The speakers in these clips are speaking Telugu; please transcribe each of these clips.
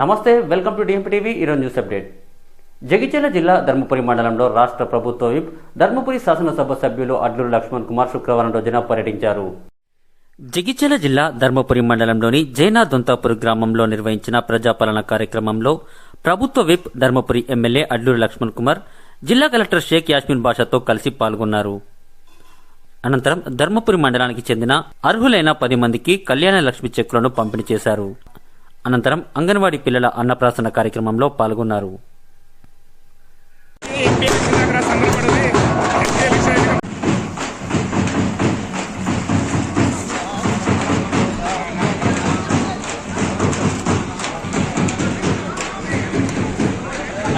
నమస్తే వెల్కమ్ టు డిఎంపీ టీవీ ఈరోజు న్యూస్ అప్డేట్ జగిత్యాల జిల్లా ధర్మపురి మండలంలో రాష్ట్ర ప్రభుత్వ విప్ ధర్మపురి శాసనసభ సభ్యులు అడ్లూరు లక్ష్మణ్ కుమార్ శుక్రవారం రోజున పర్యటించారు. జగిత్యాల జిల్లా ధర్మపురి మండలంలోని జైనా దొంతాపూర్ గ్రామంలో నిర్వహించిన ప్రజాపాలన కార్యక్రమంలో ప్రభుత్వ విప్ ధర్మపురి ఎమ్మెల్యే అడ్లూరు లక్ష్మణ్ కుమార్ జిల్లా కలెక్టర్ షేక్ యాస్మిన్ బాషాతో కలిసి పాల్గొన్నారు. అనంతరం ధర్మపురి మండలానికి చెందిన అర్హులైన పది మందికి కళ్యాణ లక్ష్మి చెక్కులను పంపిణీ చేశారు. అనంతరం అంగన్వాడీ పిల్లల అన్నప్రాసన కార్యక్రమంలో పాల్గొన్నారు.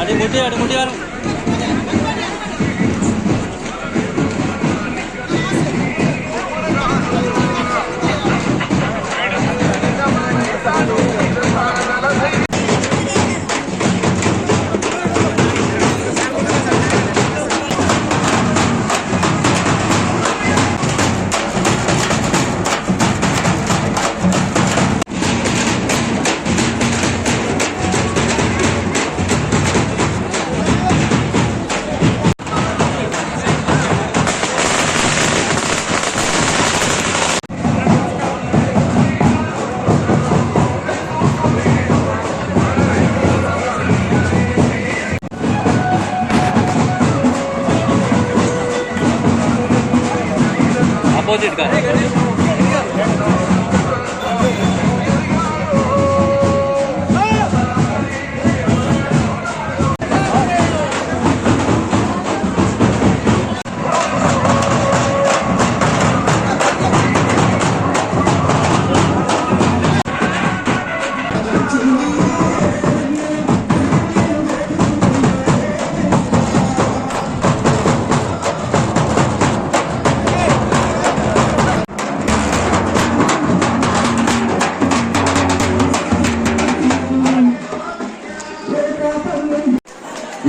అది ముట్టి అడు ముట్టి గారు ఆపోజిట్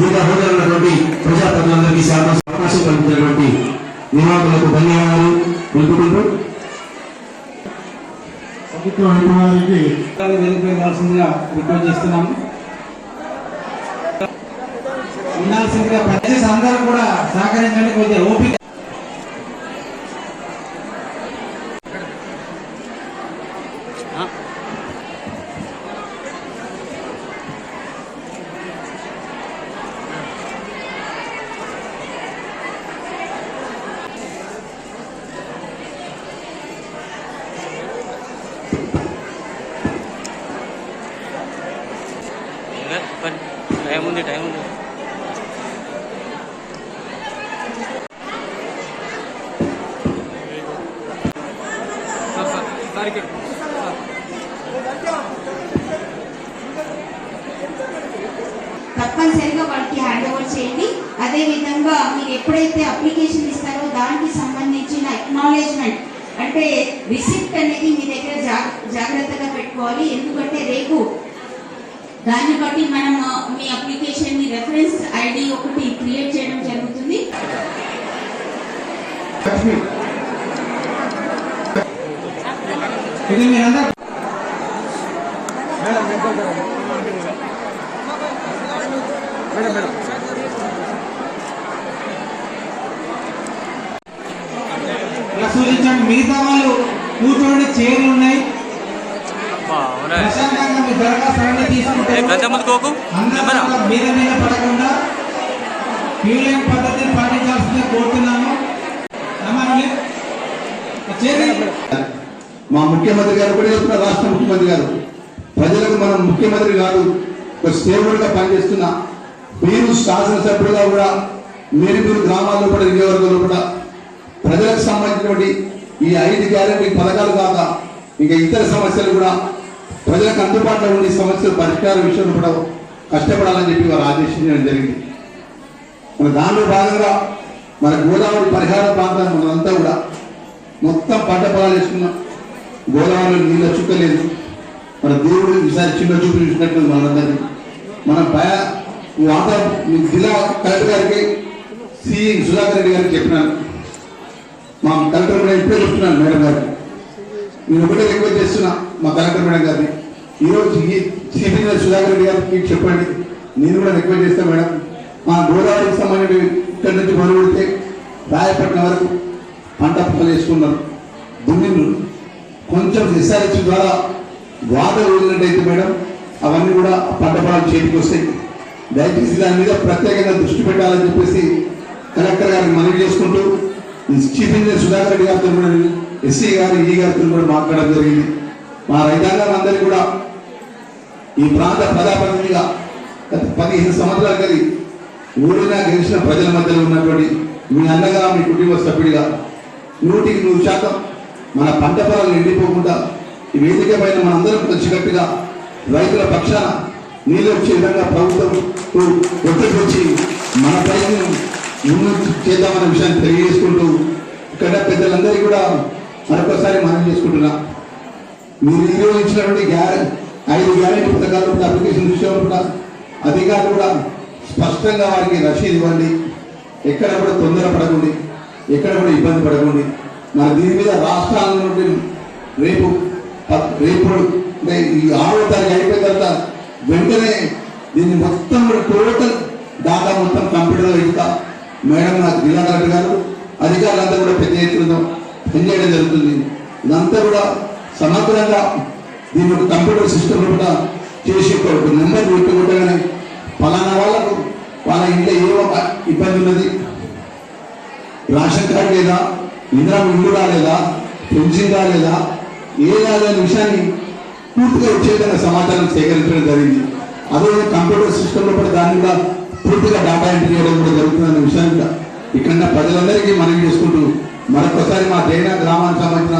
వివిధ హోదాలో ఉన్నటువంటి ప్రజాప్రతినిధులందరికీ శాతం అవకాశం కల్పించినటువంటి నివాళులకు ధన్యవాదాలు తెలుపుకుంటూ. ప్రభుత్వ వేదికపై రావాల్సిందిగా రిక్వెస్ట్ చేస్తున్నాము ఉండాల్సిందిగా దయచేసి అందరూ కూడా సహకరించండి కొద్దిగా ఓపిక టైం ఉంది టైం ఉంది. తప్పనిసరిగా వాళ్ళకి హ్యాండ్ ఓవర్ చేయండి. అదే విధంగా మీరు ఎప్పుడైతే అప్లికేషన్ ఇస్తారో దానికి సంబంధించిన అక్నాలెడ్జ్మెంట్ అంటే రిసిప్ట్ అనేది మీ దగ్గర జాగ్రత్తగా పెట్టుకోవాలి. ఎందుకంటే రేపు దాన్ని బట్టి మనం మీ అప్లికేషన్ని రెఫరెన్స్ ఐడి ఒకటి క్రియేట్ చేయడం జరుగుతుంది. లక్ష్మి. ఇది మిగతా వాళ్ళు కూర్చోండి చైర్లు ఉన్నాయి ప్రశాంతంగా మీ దరఖాస్తు అన్ని తీసుకుంటే గంట పడకుండా పద్ధతిని పాటించాల్సిందే కోరుతున్నాము మా ముఖ్యమంత్రి గారు కూడా చెప్తున్నారు రాష్ట్ర ముఖ్యమంత్రి గారు. ప్రజలకు మనం ముఖ్యమంత్రి కాదు ఒక సేవకుడిగా పనిచేస్తున్న మీరు శాసనసభ్యులుగా కూడా మీరు మీరు గ్రామాల్లో కూడా నియోజకవర్గంలో కూడా ప్రజలకు సంబంధించినటువంటి ఈ ఐదు గ్యారెంటీ పథకాలు కాక ఇంకా ఇతర సమస్యలు కూడా ప్రజలకు అందుబాటులో ఉండే సమస్యలు పరిష్కార విషయంలో కూడా కష్టపడాలని చెప్పి వారు ఆదేశించడం జరిగింది. మన దానిలో భాగంగా మన గోదావరి పరిహార ప్రాంతాన్ని మనంతా కూడా మొత్తం పంట పొలాలు వేసుకున్నాం. గోదావరిలో నీళ్ళ చుక్కలేదు మన దేవుడు ఈసారి చిన్న చూపు చూసినట్టు మనందరినీ మన భయ వాత జిల్లా కలెక్టర్ గారికి సిఈ సుధాకర్ రెడ్డి గారికి చెప్పినాను. మా కలెక్టర్ కూడా ఇప్పుడే చెప్తున్నాను మేడం గారికి. నేను ఒకటే రిక్వెస్ట్ చేస్తున్నా మా కలెక్టర్ మేడం గారిని ఈరోజు ఈ సుధాకర్ రెడ్డి గారికి చెప్పండి. నేను కూడా రిక్వెస్ట్ చేస్తాను మేడం. మా గోదావరికి సంబంధించి ఇక్కడి నుంచి మొదలు పెడితే రాయపట్నం వరకు పంట పొక్కలు వేసుకున్నారు దున్నిండ్రు కొంచెం ఎస్ఆర్హెచ్ ద్వారా వాటర్ వెళ్ళినట్టయితే మేడం అవన్నీ కూడా పంట పొలాలు చేతికి వస్తాయి. దయచేసి దాని మీద ప్రత్యేకంగా దృష్టి పెట్టాలని చెప్పేసి కలెక్టర్ గారిని మనవి చేసుకుంటూ చీఫ్ ఇంజనీర్ సుధాకర్ రెడ్డి గారితో కూడా ఎస్సీ గారు ఈ గారితో కూడా మాట్లాడడం జరిగింది. మా రైతాంగం అందరి కూడా ఈ ప్రాంత ప్రజాప్రతినిధిగా గత పదిహేను సంవత్సరాలు కలిగి ఊరినా గెలిచిన ప్రజల మధ్యలో ఉన్నటువంటి మీ అన్నగా మీ కుటుంబ సభ్యుడిగా నూటికి నూరు శాతం మన పంట పొలాలు ఎండిపోకుండా ఈ వేదిక పైన మనందరం కలిసికట్టుగా రైతుల పక్షాన నీళ్ళు వచ్చే విధంగా ప్రభుత్వం ఒత్తిడి వచ్చి మన ప్రయత్నం ముందు చేద్దామనే విషయాన్ని తెలియజేసుకుంటూ ఇక్కడ పెద్దలందరికీ కూడా మరొకసారి మనం చేసుకుంటున్నాం. మీరు ఈరోజు ఇచ్చినటువంటి గ్యారె ఐదు గ్యారెంటీ పథకాలు కూడా అప్లికేషన్ విషయం కూడా అధికారులు కూడా స్పష్టంగా వారికి రసీదు ఇవ్వండి. ఎక్కడ కూడా తొందర పడకండి. ఎక్కడ కూడా ఇబ్బంది పడకండి. నా దీని మీద రాష్ట్రాల నుండి రేపు రేపు అంటే ఈ ఆరో తారీఖు అయిపోయిన తర్వాత వెంటనే దీన్ని మొత్తం కూడా టోటల్ డాటా మొత్తం కంప్యూటర్ ఇస్తా మేడం నాకు జిల్లా కలెక్టర్ గారు అధికారులంతా కూడా పెద్ద ఎత్తున పనిచేయడం జరుగుతుంది. ఇదంతా కూడా సమగ్రంగా దీని ఒక కంప్యూటర్ సిస్టమ్ కూడా చేసి ఒక నెంబర్ పెట్టుకుంటేనే ఫలానా వాళ్ళకు వాళ్ళ ఇంట్లో ఏ ఒక ఇబ్బంది ఉన్నది? రేషన్ కార్డు లేదా ఇంద్రా ఇల్లు రాలేదా పెన్షన్ రాలేదా ఏ రాలేని విషయాన్ని పూర్తిగా వచ్చే సమాచారం సేకరించడం జరిగింది. అదేవిధంగా కంప్యూటర్ సిస్టంలో కూడా దాని కూడా పూర్తిగా డేటా ఎంట్రీ చేయడం కూడా జరుగుతుందన్న విషయాన్ని కూడా ఇక్కడ ప్రజలందరికీ మనం చేసుకుంటూ మరొకసారి మా డైనా గ్రామానికి సంబంధించిన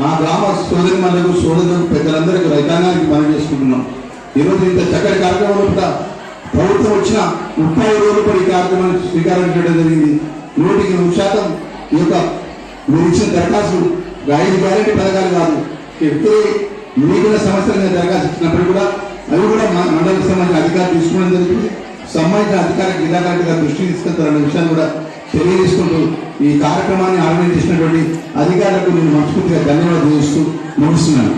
మా గ్రామ సోదరి మనకు సోదరులకు పెద్దలందరికీ రైతాంగానికి మనవి చేసుకుంటున్నాం. ఈరోజు ఇంత చక్కటి కార్యక్రమంలో కూడా ప్రభుత్వం వచ్చిన ముప్పై రోజులు కూడా ఈ కార్యక్రమాన్ని స్వీకారం చేయడం జరిగింది. నూటికి నూరు శాతం ఈ యొక్క మీరు ఇచ్చిన దరఖాస్తు ఐదు గ్యారెంటీ పథకాలు కాదు. ఎప్పుడే మీకున్న సమస్యలు మీద దరఖాస్తు ఇచ్చినప్పుడు కూడా అవి కూడా మన మండలికి సంబంధించిన అధికారులు తీసుకోవడం జరిగింది సంబంధించిన అధికారులకు జిల్లా కలెక్టర్ గారు దృష్టికి తీసుకెళ్తారన్న విషయాన్ని కూడా తెలియజేసుకుంటూ ఈ కార్యక్రమాన్ని ఆర్గనైజ్ చేసినటువంటి అధికారులకు నేను మనస్ఫూర్తిగా ధన్యవాదాలు చేస్తూ ముగిస్తున్నాను.